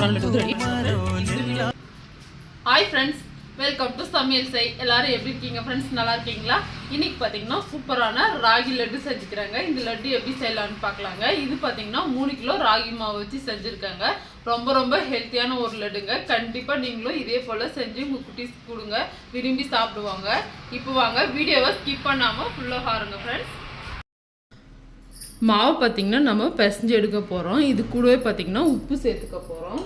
சூப்பரான லட்டு வந்து ready hi friends welcome to சமையல் செய் எல்லாரும் எப்படி இருக்கீங்க? ஃப்ரெண்ட்ஸ் நல்லா இருக்கீங்களா? இன்னைக்கு பார்த்தீங்கன்னா சூப்பரான ராகி லட்டு செஞ்சுக்கிறாங்க. இந்த லட்டு எப்படி செய்யலாம்னு பார்க்கலாங்க. இது பார்த்தீங்கன்னா மூணு கிலோ ராகி மாவு வச்சு செஞ்சுருக்காங்க. ரொம்ப ரொம்ப ஹெல்த்தியான ஒரு லட்டுங்க. கண்டிப்பாக நீங்களும் இதே போல் செஞ்சு உங்கள் குட்டீஸ் கொடுங்க. விரும்பி சாப்பிடுவாங்க. இப்போ வாங்க வீடியோவை ஸ்கிப் பண்ணாமல் ஃபுல்லாக பாருங்க ஃப்ரெண்ட்ஸ் மாவு பார்த்தீங்கன்னா நம்ம பிசைஞ்சு எடுக்க போகிறோம் இது கூடவே பார்த்தீங்கன்னா உப்பு சேர்த்துக்க போகிறோம்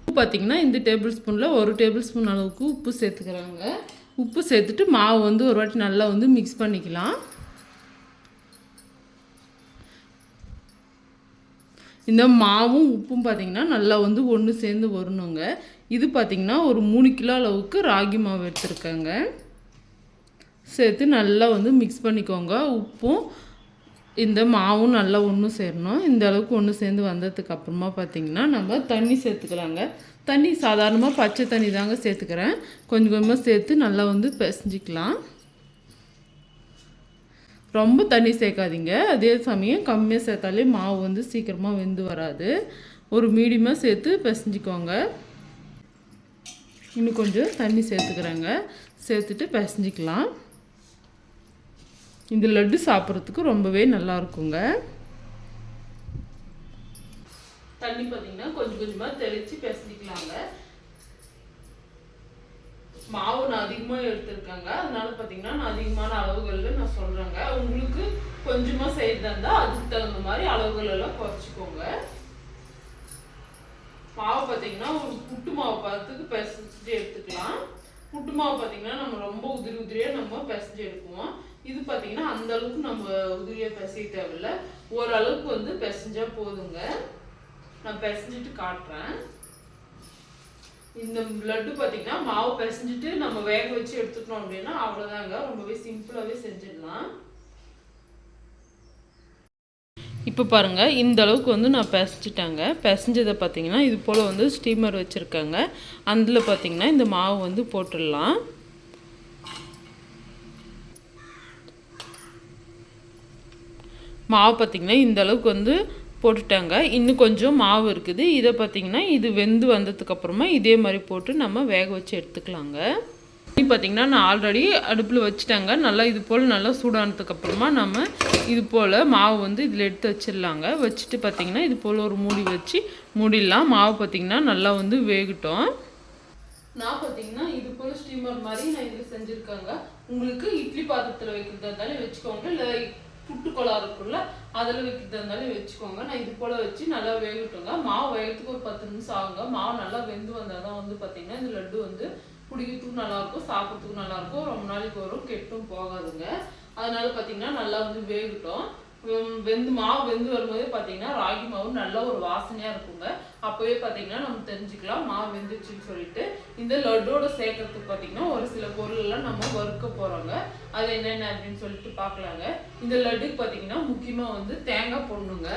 உப்பு பார்த்தீங்கன்னா இந்த டேபிள் ஸ்பூனில் ஒரு டேபிள் ஸ்பூன் அளவுக்கு உப்பு சேர்த்துக்கிறாங்க. உப்பு சேர்த்துட்டு மாவு வந்து ஒரு வாட்டி நல்லா வந்து மிக்ஸ் பண்ணிக்கலாம். இந்த மாவும் உப்பும் பார்த்தீங்கன்னா நல்லா வந்து ஒன்று சேர்ந்து வரணுங்க. இது பார்த்தீங்கன்னா ஒரு மூணு கிலோ அளவுக்கு ராகி மாவு எடுத்திருக்காங்க. சேர்த்து நல்லா வந்து மிக்ஸ் பண்ணிக்கோங்க. உப்பும் இந்த மாவும் நல்லா ஒன்று சேரணும். இந்த அளவுக்கு ஒன்று சேர்ந்து வந்ததுக்கு அப்புறமா பார்த்தீங்கன்னா நம்ம தண்ணி சேர்த்துக்கலாங்க. தண்ணி சாதாரணமாக பச்சை தண்ணி தாங்க சேர்த்துக்கிறேன். கொஞ்சம் கொஞ்சமாக சேர்த்து நல்லா வந்து பிசைஞ்சிக்கலாம். ரொம்ப தண்ணி சேர்க்காதீங்க. அதே சமயம் கம்மியாக சேர்த்தாலே மாவு வந்து சீக்கிரமாக வெந்து வராது. ஒரு மீடியமாக சேர்த்து பிசைஞ்சிக்கோங்க. இன்னும் கொஞ்சம் தண்ணி சேர்த்துக்கிறேங்க. சேர்த்துட்டு பிசைஞ்சிக்கலாம். இந்த லட்டு சாப்பிட்றதுக்கு ரொம்பவே நல்லா இருக்குங்க. தண்ணி பார்த்தீங்கன்னா கொஞ்சம் கொஞ்சமாக தெளித்து பிசைஞ்சிக்கலாங்க. மாவு நான் அதிகமாக எடுத்திருக்கேங்க. அதனால பார்த்தீங்கன்னா நான் அதிகமான அளவுகளில் நான் சொல்கிறேங்க உங்களுக்கு கொஞ்சமாக செய்யறதா இருந்தால் அதுக்கு தகுந்த மாதிரி அளவுகள் எல்லாம் குறைச்சிக்கோங்க. மாவு பார்த்தீங்கன்னா ஒரு புட்டு மாவு பார்த்துக்கு பிசைஞ்சு எடுத்துக்கலாம். புட்டு மாவு பார்த்தீங்கன்னா நம்ம ரொம்ப உதிரி உதிரியாக நம்ம பிசைஞ்சு எடுக்குவோம் இது பார்த்தீங்கன்னா அந்த அளவுக்கு நம்ம உதிரியாக பிசைய தேவையில்ல. ஓரளவுக்கு வந்து பிசைஞ்சா போதுங்க. நான் பிசைஞ்சிட்டு காட்டுறேன். இந்த லட்டு பார்த்தீங்கன்னா மாவு பிசைஞ்சிட்டு நம்ம வேக வச்சு எடுத்துக்கணும் அப்படின்னா அவ்வளோதாங்க ரொம்பவே சிம்பிளாகவே செஞ்சிடலாம். இப்போ பாருங்க இந்த அளவுக்கு வந்து நான் பிசைஞ்சிட்டாங்க. பிசைஞ்சதை பார்த்தீங்கன்னா இது போல் வந்து ஸ்டீமர் வச்சுருக்காங்க. அதில் பார்த்தீங்கன்னா இந்த மாவு வந்து போட்டுடலாம். மாவு பார்த்திங்கன்னா இந்த அளவுக்கு வந்து போட்டுட்டாங்க. இன்னும் கொஞ்சம் மாவு இருக்குது. இதை பார்த்திங்கன்னா இது வெந்து வந்ததுக்கப்புறமா இதே மாதிரி போட்டு நம்ம வேக வச்சு எடுத்துக்கலாங்க. தண்ணி பார்த்திங்கன்னா நான் ஆல்ரெடி அடுப்பில் வச்சுட்டாங்க. நல்லா இது போல் நல்லா சூடானதுக்கப்புறமா நம்ம இது போல் மாவு வந்து இதில் எடுத்து வச்சிடலாங்க. வச்சுட்டு பார்த்திங்கன்னா இது போல் ஒரு மூடி வச்சு மூடிடலாம். மாவு பார்த்திங்கன்னா நல்லா வந்து வேகட்டும். நான் பார்த்தீங்கன்னா இது போல் ஸ்டீமர் மாதிரி நான் இதில் செஞ்சுருக்காங்க. உங்களுக்கு இட்லி பாத்திரத்தில் வைக்கிறதா இருந்தாலும் வச்சுக்கோங்க. இல்லை புட்டு இருக்குல்ல அதில் வைக்கிறதா இருந்தாலும் வச்சுக்கோங்க. நான் இது போல் வச்சு நல்லா வேகட்டுங்க. மாவு வேகத்துக்கு ஒரு பத்து நிமிஷம் ஆகுங்க. மாவு நல்லா வெந்து வந்தால் தான் வந்து பார்த்தீங்கன்னா இந்த லட்டு வந்து குடிக்கிறதுக்கும் நல்லாயிருக்கும் சாப்பிட்றதுக்கும் நல்லாயிருக்கும் ரொம்ப நாளைக்கு வரும் கெட்டும் போகாதுங்க. அதனால பார்த்தீங்கன்னா நல்லா வந்து வேகட்டும். வெந்து மாவு வெந்து வரும்போதே பார்த்தீங்கன்னா ராகி மாவு நல்ல ஒரு வாசனையாக இருக்குங்க. அப்போவே பார்த்தீங்கன்னா நம்ம தெரிஞ்சுக்கலாம் மாவு வெந்துச்சுன்னு சொல்லிட்டு. இந்த லட்டோட சேர்க்கறதுக்கு பார்த்தீங்கன்னா ஒரு சில பொருளெல்லாம் நம்ம வறுக்க போகிறோங்க அது என்னென்ன அப்படின்னு சொல்லிட்டு பார்க்கலாங்க இந்த லட்டுக்கு பார்த்தீங்கன்னா முக்கியமாக வந்து தேங்காய் போடணுங்க.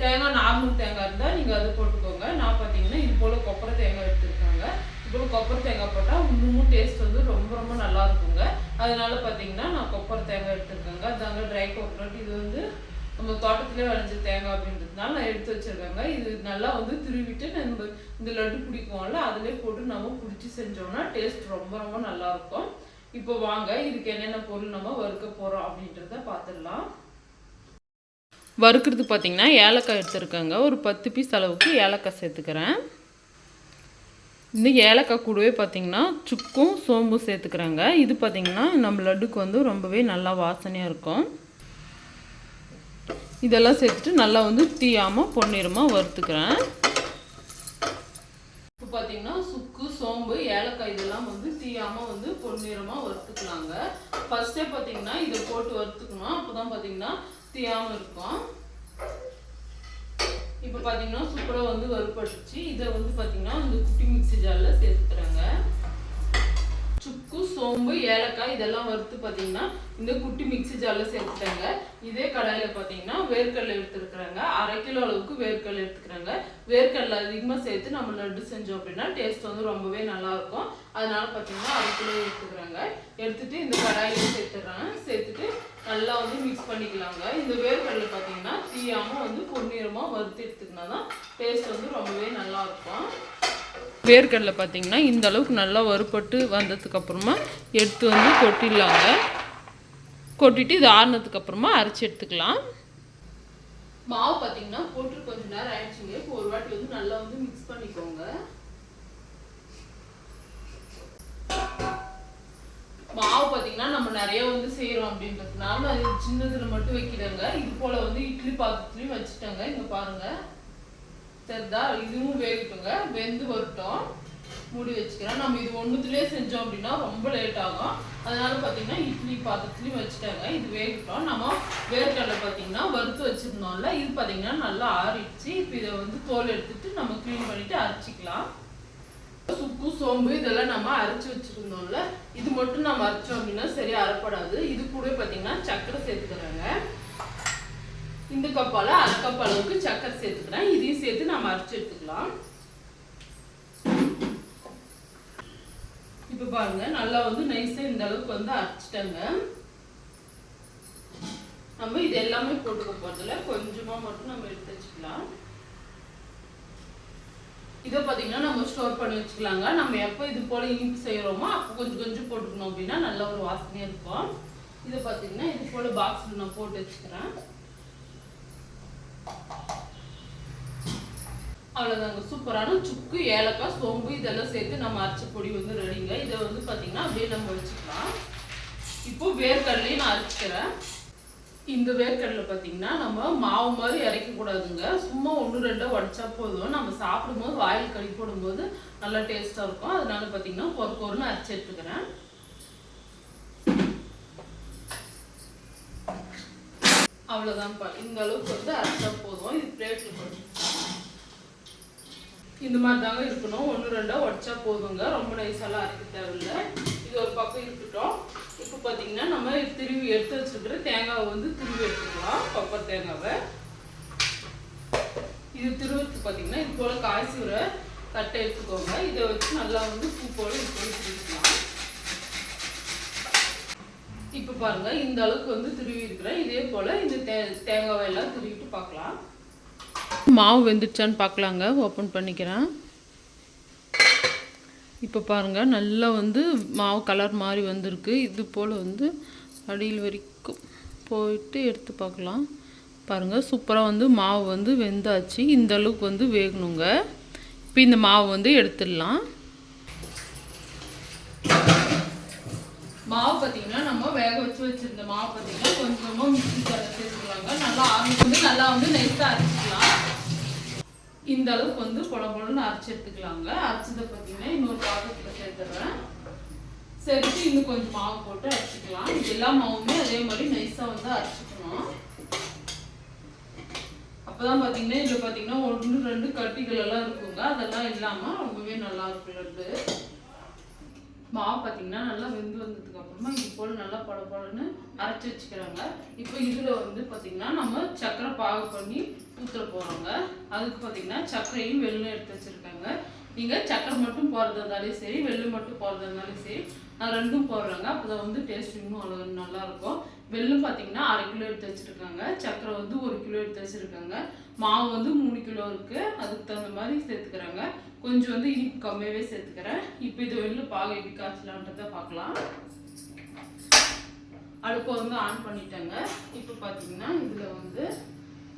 தேங்காய் நார்மல் தேங்காய் இருந்தால் நீங்கள் அது போட்டுக்கோங்க. நான் பார்த்தீங்கன்னா இது போல் கொப்பரை தேங்காய் எடுத்துருக்காங்க. இப்போ கொப்பரை தேங்காய் போட்டால் இன்னமும் டேஸ்ட் வந்து ரொம்ப ரொம்ப நல்லா இருக்குங்க. அதனால பார்த்தீங்கன்னா நான் கொப்பர் தேங்காய் எடுத்துருக்கேங்க. அதாங்க ட்ரை கோகோனட் இது வந்து நம்ம தோட்டத்திலே விளைஞ்ச தேங்காய் அப்படின்றதுனால நான் எடுத்து வச்சிருக்கேங்க. இது நல்லா வந்து திருவிட்டு நம்ம இந்த லட்டு பிடிக்கும்ல அதிலே போட்டு நம்ம பிடிச்சி செஞ்சோம்னா டேஸ்ட் ரொம்ப ரொம்ப நல்லா இருக்கும் இப்போ வாங்க இதுக்கு என்னென்ன பொருள் நம்ம வறுக்க போகிறோம் அப்படின்றத பார்த்துடலாம் வறுக்கிறது பார்த்தீங்கன்னா ஏலக்காய் எடுத்துருக்கேங்க. ஒரு பத்து பீஸ் அளவுக்கு ஏலக்காய் சேர்த்துக்கிறேன். இன்னும் ஏலக்காய் கூடவே பார்த்தீங்கன்னா சுக்கும் சோம்பும் சேர்த்துக்கிறாங்க. இது பார்த்தீங்கன்னா நம்ம லட்டுக்கு வந்து ரொம்பவே நல்லா வாசனையாக இருக்கும். இதெல்லாம் சேர்த்துட்டு நல்லா வந்து தீயாமல் பொன்னிறமாக வறுத்துக்கிறேன். இப்போ பார்த்தீங்கன்னா சுக்கு சோம்பு ஏலக்காய் இதெல்லாம் வந்து தீயாமல் வந்து பொன்னிறமாக வறுத்துக்கலாங்க. ஃபர்ஸ்டே பார்த்தீங்கன்னா இதை போட்டு வறுத்துக்கணும். அப்போ தான் பார்த்தீங்கன்னா தீயாமல் இருக்கும். இப்போ பார்த்தீங்கன்னா சூப்பராக வந்து வறுபட்டுச்சு இதை வந்து பார்த்தீங்கன்னா இந்த குட்டி மிக்ஸி ஜாரில் சேர்த்துறேங்க சுக்கு சோம்பு ஏலக்காய் இதெல்லாம் வறுத்து பார்த்தீங்கன்னா இந்த குட்டி மிக்ஸி ஜாரில் சேர்த்துட்டேங்க. இதே கடாயில் பார்த்தீங்கன்னா வேர்க்கடலை எடுத்துருக்குறாங்க. அரை கிலோ அளவுக்கு வேர்க்கடலை எடுத்துக்கிறாங்க. வேர்க்கடலை அதிகமாக சேர்த்து நம்ம லட்டு செஞ்சோம் அப்படின்னா டேஸ்ட் வந்து ரொம்பவே நல்லா இருக்கும் அதனால பார்த்தீங்கன்னா அரை கிலோ எடுத்துக்கிறாங்க. எடுத்துட்டு இந்த கடாயில் சேர்த்துடுறாங்க சேர்த்துட்டு நல்லா வந்து மிக்ஸ் பண்ணிக்கலாங்க. இந்த வேர்க்கடலை பார்த்தீங்கன்னா தீயாமல் வந்து பொன்னிறமாக வறுத்து எடுத்துக்கினா தான் டேஸ்ட் வந்து ரொம்பவே நல்லா இருக்கும் வேர்க்கடலை பார்த்தீங்கன்னா இந்த அளவுக்கு நல்லா வறுபட்டு வந்ததுக்கு அப்புறமா எடுத்து வந்து கொட்டிடலாங்க. கொட்டிட்டு இது ஆறுனதுக்கு அப்புறமா அரைச்சி எடுத்துக்கலாம். மாவு பார்த்தீங்கன்னா போட்டு கொஞ்ச நேரம் ஆயிடுச்சுங்க. இப்போ ஒரு வாட்டி வந்து நல்லா வந்து மிக்ஸ் பண்ணிக்கோங்க. மாவு பார்த்தீங்கன்னா நம்ம நிறைய வந்து செய்கிறோம் அப்படின்றதுனால அது சின்னதுல மட்டும் வைக்கிறாங்க. இது போல வந்து இட்லி பாத்திரத்துலையும் வச்சுட்டாங்க. இங்க பாருங்க. தெரிதா இதுவும் வேகட்டுங்க. வெந்து வரட்டும். மூடி வச்சுக்கிறேன். நம்ம இது ஒன்றுத்துலேயே செஞ்சோம் அப்படின்னா ரொம்ப லேட் ஆகும். அதனால பார்த்தீங்கன்னா இட்லி பாத்திரத்துலையும் வச்சுட்டாங்க. இது வேகட்டும். நம்ம வேர்க்கடலை பார்த்தீங்கன்னா வறுத்து வச்சுருந்தோம்ல இது பார்த்தீங்கன்னா நல்லா ஆறிடுச்சு. இப்போ இதை வந்து தோல் எடுத்துட்டு நம்ம க்ளீன் பண்ணிட்டு அரைச்சிக்கலாம். சுக்கு சோம்பு இதெல்லாம் நம்ம அரைச்சி வச்சுருந்தோம்ல இது மட்டும் நம்ம அரைச்சோம் அப்படின்னா சரியா அரைப்படாது. இது கூட பார்த்தீங்கன்னா சக்கரை சேர்த்துக்கிறாங்க. இந்த கப்பால அரை கப் அளவுக்கு சக்கரை சேர்த்துக்கிறேன். இதையும் சேர்த்து நம்ம அரைச்சு எடுத்துக்கலாம். இப்போ பாருங்க நல்லா வந்து நைஸா இந்த அளவுக்கு வந்து அரைச்சிட்டாங்க. நம்ம இது எல்லாமே போட்டுக்க போறதுல கொஞ்சமா மட்டும் நம்ம எடுத்து வச்சுக்கலாம். இதை பார்த்தீங்கன்னா நம்ம ஸ்டோர் பண்ணி வச்சுக்கலாங்க. நம்ம எப்போ இது போல இனிப்பு செய்கிறோமோ அப்போ கொஞ்சம் கொஞ்சம் போட்டுக்கணும் அப்படின்னா நல்ல ஒரு வாசனையாக இருக்கும். இதை பார்த்தீங்கன்னா இது போல பாக்ஸில் நான் போட்டு வச்சுக்கிறேன். அவ்வளோதாங்க சூப்பரான சுக்கு ஏலக்காய் சோம்பு இதெல்லாம் சேர்த்து நம்ம அரைச்ச பொடி வந்து ரெடிங்க இதை வந்து பார்த்தீங்கன்னா அப்படியே நம்ம வச்சுக்கலாம். இப்போ வேர்க்கடலையும் நான் அரைச்சிக்கிறேன். இந்த வேர்க்கடலை பார்த்தீங்கன்னா நம்ம மாவு மாதிரி இறக்க சும்மா ஒன்று ரெண்டோ உடச்சா போதும். நம்ம சாப்பிடும்போது வாயில் கழி போடும்போது நல்லா டேஸ்ட்டாக இருக்கும். அதனால பார்த்தீங்கன்னா பொறு அரைச்சி எடுத்துக்கிறேன். அவ்வளோதான்ப்பா இந்த அளவுக்கு வந்து அரைச்சா போதும். இது பிளேட்டில் போதும் இந்த மாதிரி தாங்க இருக்கணும். ஒன்று ரெண்டாக உடச்சா போதுங்க. ரொம்ப நைஸாலாம் அரைக்க தேவையில்லை. இது ஒரு பக்கம் இருக்கட்டும். இப்போ பார்த்தீங்கன்னா நம்ம திருவி எடுத்து வச்சுருக்கிற தேங்காவை வந்து திருவி எடுத்துக்கலாம். பப்பர் தேங்காவை. இது திருவத்துக்கு பார்த்தீங்கன்னா இது போல் காய்ச்சி வர தட்டை எடுத்துக்கோங்க. இதை வச்சு நல்லா வந்து பூ போல இது பண்ணி திருவிக்கலாம் இப்போ பாருங்க இந்த அளவுக்கு வந்து திருவி இருக்கிறேன். இதே போல் இந்த தே தேங்காவை எல்லாம் திருவிட்டு பார்க்கலாம். மாவு வெந்துடுச்சான்னு பார்க்கலாங்க. ஓப்பன் பண்ணிக்கிறேன். இப்போ பாருங்கள் நல்லா வந்து மாவு கலர் மாதிரி வந்திருக்கு. இது போல் வந்து அடியில் வரைக்கும் போயிட்டு எடுத்து பார்க்கலாம். பாருங்கள் சூப்பராக வந்து மாவு வந்து வெந்தாச்சு. இந்த அளவுக்கு வந்து வேகணுங்க. இப்போ இந்த மாவு வந்து எடுத்துடலாம். மாவு பார்த்தீங்கன்னா நம்ம வேக வச்சு வச்சிருந்த மாவு பார்த்தீங்கன்னா கொஞ்சமாக மிக்சி ஜாரில் சேர்த்துக்கலாங்க. நல்லா ஆரம்பிச்சு வந்து நல்லா வந்து நைஸாக அரைச்சிக்கலாம். இந்த அளவுக்கு வந்து பொல பொலன்னு அரைச்சி எடுத்துக்கலாங்க. அரைச்சதை பார்த்தீங்கன்னா இன்னொரு பாத்திரத்தில் சேர்த்துடுறேன் சேர்த்து இன்னும் கொஞ்சம் மாவு போட்டு அரைச்சிக்கலாம். எல்லா மாவுமே அதே மாதிரி நைஸாக வந்து அரைச்சிக்கணும். அப்போதான் பார்த்தீங்கன்னா இதில் பார்த்தீங்கன்னா ஒன்று ரெண்டு கட்டிகள் எல்லாம் இருக்குங்க. அதெல்லாம் இல்லாமல் ரொம்பவே நல்லா இருக்கு. லட்டு மாவு பார்த்தீங்கன்னா நல்லா வெந்து வந்ததுக்கு அப்புறமா இது போல் நல்லா பட படன்னு அரைச்சி வச்சுக்கிறாங்க. இப்போ இதில் வந்து பார்த்தீங்கன்னா நம்ம சர்க்கரை பாகு பண்ணி ஊற்ற போகிறோங்க அதுக்கு பார்த்தீங்கன்னா சர்க்கரையும் வெள்ளம் எடுத்து வச்சுருக்காங்க. நீங்கள் சர்க்கரை மட்டும் போடுறதா இருந்தாலும் சரி வெள்ளம் மட்டும் போடுறதா இருந்தாலும் சரி நான் ரெண்டும் போடுறேங்க. அப்போ தான் வந்து டேஸ்ட் இன்னும் அவ்வளோ நல்லாயிருக்கும். வெள்ளும் வெள்ளம் பார்த்தீங்கன்னா அரை கிலோ எடுத்து வச்சுருக்காங்க. சர்க்கரை வந்து ஒரு கிலோ எடுத்து வச்சுருக்காங்க. மாவு வந்து மூணு கிலோ இருக்குது அதுக்கு தகுந்த மாதிரி சேர்த்துக்கிறாங்க. கொஞ்சம் வந்து இனிப்பு கம்மியாகவே சேர்த்துக்கிறேன். இப்போ இது வெளில பாக எப்படி காய்ச்சலான்றத பார்க்கலாம். அடுப்பை வந்து ஆன் பண்ணிட்டேங்க. இப்போ பார்த்தீங்கன்னா இதில் வந்து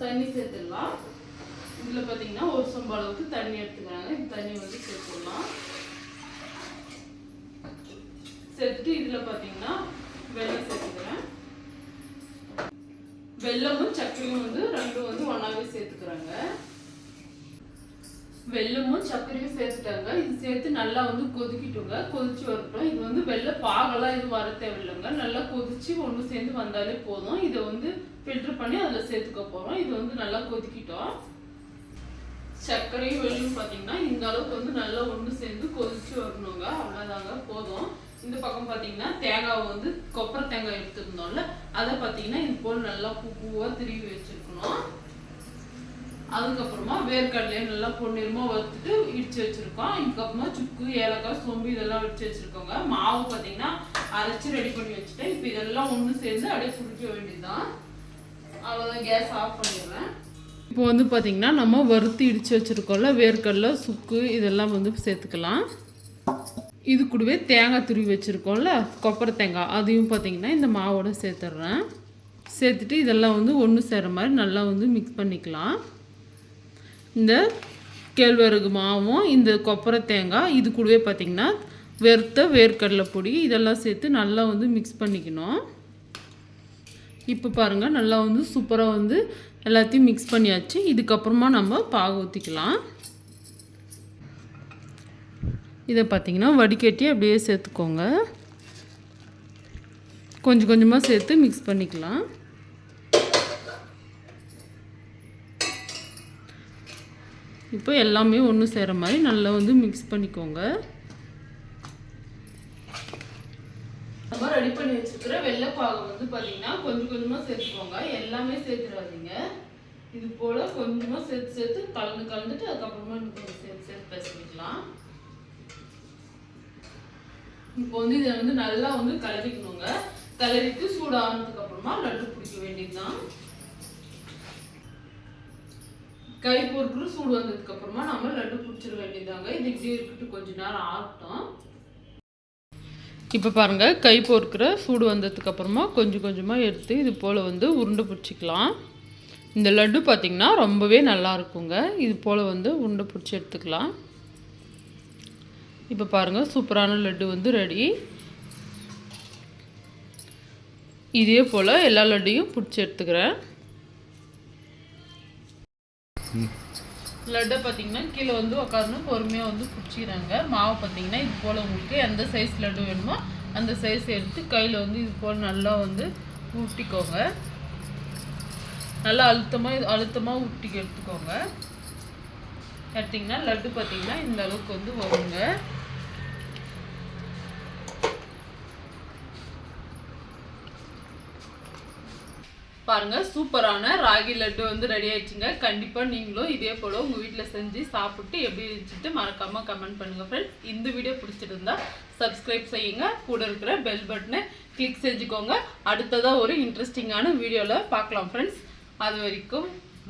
தண்ணி சேர்த்துடலாம். இதில் பார்த்தீங்கன்னா ஒரு சம்பா அளவுக்கு தண்ணி எடுத்துக்கிறாங்க. இந்த தண்ணி வந்து சேர்த்துடலாம். சேர்த்துட்டு இதில் பார்த்தீங்கன்னா வெள்ளம் சேர்த்துக்கிறேன். வெல்லமும் சக்கையும் வந்து ரெண்டும் வந்து ஒன்றாவே சேர்த்துக்கிறாங்க. வெள்ளமும் சர்க்கரையும் சேர்த்துட்டாங்க. இது சேர்த்து நல்லா வந்து கொதிக்கிட்டுங்க. கொதிச்சு வரட்டும். இது வந்து வெள்ளை பாகெல்லாம் எதுவும் வர தேவையில்லைங்க. நல்லா கொதிச்சு ஒன்று சேர்ந்து வந்தாலே போதும். இதை வந்து ஃபில்டர் பண்ணி அதில் சேர்த்துக்க போகிறோம் இது வந்து நல்லா கொதிக்கிட்டோம். சர்க்கரையும் வெள்ளும் பார்த்தீங்கன்னா இந்த அளவுக்கு வந்து நல்லா ஒன்று சேர்ந்து கொதிச்சு வரணுங்க. அவ்வளோதாங்க போதும். இந்த பக்கம் பார்த்தீங்கன்னா தேங்காவை வந்து கொப்பரை தேங்காய் எடுத்துருந்தோம்ல அதை பார்த்தீங்கன்னா இது போல் நல்லா பூ பூவாக திருவி வச்சிருக்கணும். அதுக்கப்புறமா வேர்க்கடலையை நல்லா பொன்னிறமா வறுத்துட்டு இடிச்சு வச்சிருக்கோம். இதுக்கப்புறமா சுக்கு ஏலக்காய் சோம்பு இதெல்லாம் இடிச்சு வச்சிருக்கோங்க. மாவு பார்த்தீங்கன்னா அரைச்சி ரெடி பண்ணி வச்சுட்டேன். இப்போ இதெல்லாம் ஒன்று சேர்ந்து அப்படியே குடிக்க வேண்டியதுதான். அவ்வளோதான் கேஸ் ஆஃப் பண்ணிடுறேன். இப்போ வந்து பார்த்தீங்கன்னா நம்ம வறுத்து இடித்து வச்சுருக்கோம்ல வேர்க்கடலை சுக்கு இதெல்லாம் வந்து சேர்த்துக்கலாம். இது கூடவே தேங்காய் துருவி வச்சுருக்கோம்ல கொப்பரை தேங்காய் அதையும் பார்த்தீங்கன்னா இந்த மாவோட சேர்த்துட்றேன். சேர்த்துட்டு இதெல்லாம் வந்து ஒன்று சேர மாதிரி நல்லா வந்து மிக்ஸ் பண்ணிக்கலாம். இந்த கேழ்வரகு மாவும் இந்த கொப்பரை தேங்காய் இது கூடவே பார்த்திங்கன்னா வெறுத்த வேர்க்கடலை பொடி இதெல்லாம் சேர்த்து நல்லா வந்து மிக்ஸ் பண்ணிக்கணும். இப்போ பாருங்கள் நல்லா வந்து சூப்பராக வந்து எல்லாத்தையும் மிக்ஸ் பண்ணியாச்சு. இதுக்கப்புறமா நம்ம பாகு ஊற்றிக்கலாம் இதை பார்த்தீங்கன்னா வடிகட்டி அப்படியே சேர்த்துக்கோங்க. கொஞ்சம் கொஞ்சமாக சேர்த்து மிக்ஸ் பண்ணிக்கலாம். இப்போ எல்லாமே ஒன்று சேர மாதிரி நல்லா வந்து மிக்ஸ் பண்ணிக்கோங்க. நம்ம ரெடி பண்ணி வச்சுருக்கிற வெள்ளைப்பாகு வந்து பார்த்தீங்கன்னா கொஞ்சம் கொஞ்சமாக சேர்த்துக்கோங்க. எல்லாமே சேர்த்துடாதீங்க இது போல் கொஞ்சமாக சேர்த்து சேர்த்து கலந்து கலந்துட்டு அதுக்கப்புறமா இன்னும் கொஞ்சம் சேர்த்து சேர்த்து பேசிக்கலாம். இப்போ வந்து இதை வந்து நல்லா வந்து கலரிக்கணுங்க கலரிட்டு சூடானதுக்கு அப்புறமா லட்டு பிடிக்க வேண்டியதுதான். கை பொறுக்கிற சூடு வந்ததுக்கு அப்புறமா நம்ம லட்டு பிடிச்சிட வேண்டியதாங்க இது இப்படியே இருக்கட்டும். கொஞ்ச நேரம் ஆகட்டும். இப்போ பாருங்கள் கை பொறுக்கிற சூடு வந்ததுக்கு அப்புறமா கொஞ்சம் கொஞ்சமாக எடுத்து இது போல் வந்து உருண்டை பிடிச்சிக்கலாம். இந்த லட்டு பார்த்திங்கன்னா ரொம்பவே நல்லா இருக்குங்க. இது போல் வந்து உருண்டை பிடிச்சி எடுத்துக்கலாம். இப்போ பாருங்கள் சூப்பரான லட்டு வந்து ரெடி இதே போல் எல்லா லட்டையும் பிடிச்சி எடுத்துக்கிறேன். லட்டை பார்த்தீங்கன்னா கீழே வந்து உட்காரணும் பொறுமையாக வந்து பிடிச்சிக்கிறாங்க மாவு பார்த்தீங்கன்னா இது போல் உங்களுக்கு எந்த சைஸ் லட்டு வேணுமோ அந்த சைஸ் எடுத்து கையில் வந்து இது போல் நல்லா வந்து ஊட்டிக்கோங்க. நல்லா அழுத்தமாக அழுத்தமாக ஊட்டி எடுத்துக்கோங்க எடுத்திங்கன்னா லட்டு பார்த்தீங்கன்னா இந்த அளவுக்கு வந்து வருங்க. பாருங்க சூப்பரான ராகி லட்டு வந்து ரெடி ஆயிடுச்சுங்க. கண்டிப்பா நீங்களும் இதே போல உங்க வீட்டில் செஞ்சு சாப்பிட்டு எப்படி இருந்துச்சுட்டு மறக்காம கமெண்ட் பண்ணுங்க ஃப்ரெண்ட்ஸ் இந்த வீடியோ பிடிச்சிருந்தா சப்ஸ்கிரைப் செய்யுங்க. கூட இருக்கிற பெல் பட்டனை கிளிக் செஞ்சுக்கோங்க. அடுத்ததா ஒரு இன்ட்ரெஸ்டிங்கான வீடியோல பார்க்கலாம் ஃப்ரெண்ட்ஸ் அது வரைக்கும்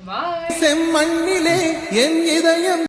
பாய் செம்மண்ணிலே என் இதயம்